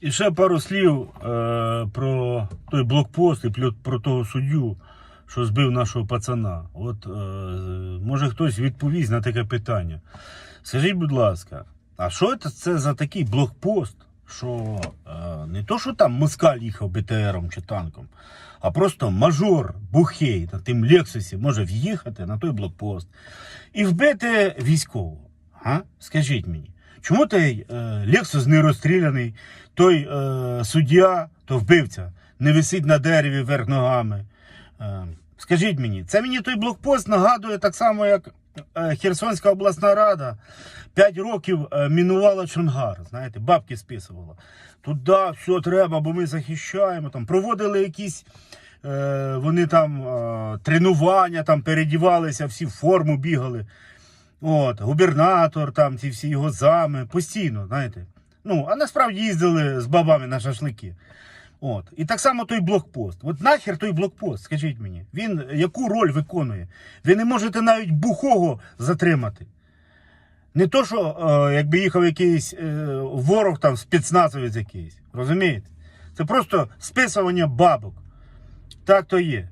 І ще пару слів е, про той блокпост і про того суддю, що збив нашого пацана. От е, може хтось відповість на таке питання. Скажіть, будь ласка, а що це, за такий блокпост, що е, не то, що там москаль їхав БТРом чи танком, а просто мажор бухей на тим Лексусі може в'їхати на той блокпост і вбити військового. А? Скажіть мені, чому той е, Лексус не розстріляний, той е, суддя, то вбивця, не висить на дереві вверх ногами? Е, скажіть мені, це мені той блокпост нагадує так само, як е, Херсонська обласна рада 5 років е, мінувала Чонгар, знаєте, бабки списувала. Туди все треба, бо ми захищаємо. Там проводили якісь. Е, вони там е, тренування, там передівалися, всі в форму бігали. От, губернатор, там ці всі його зами, постійно, знаєте. Ну, а насправді їздили з бабами на шашлики. От. І так само той блокпост. От нахер той блокпост, скажіть мені, він яку роль виконує? Ви не можете навіть бухого затримати. Не то, що е, якби їхав якийсь е, ворог там, спецназовець якийсь. Розумієте? Це просто списування бабок. Так то є.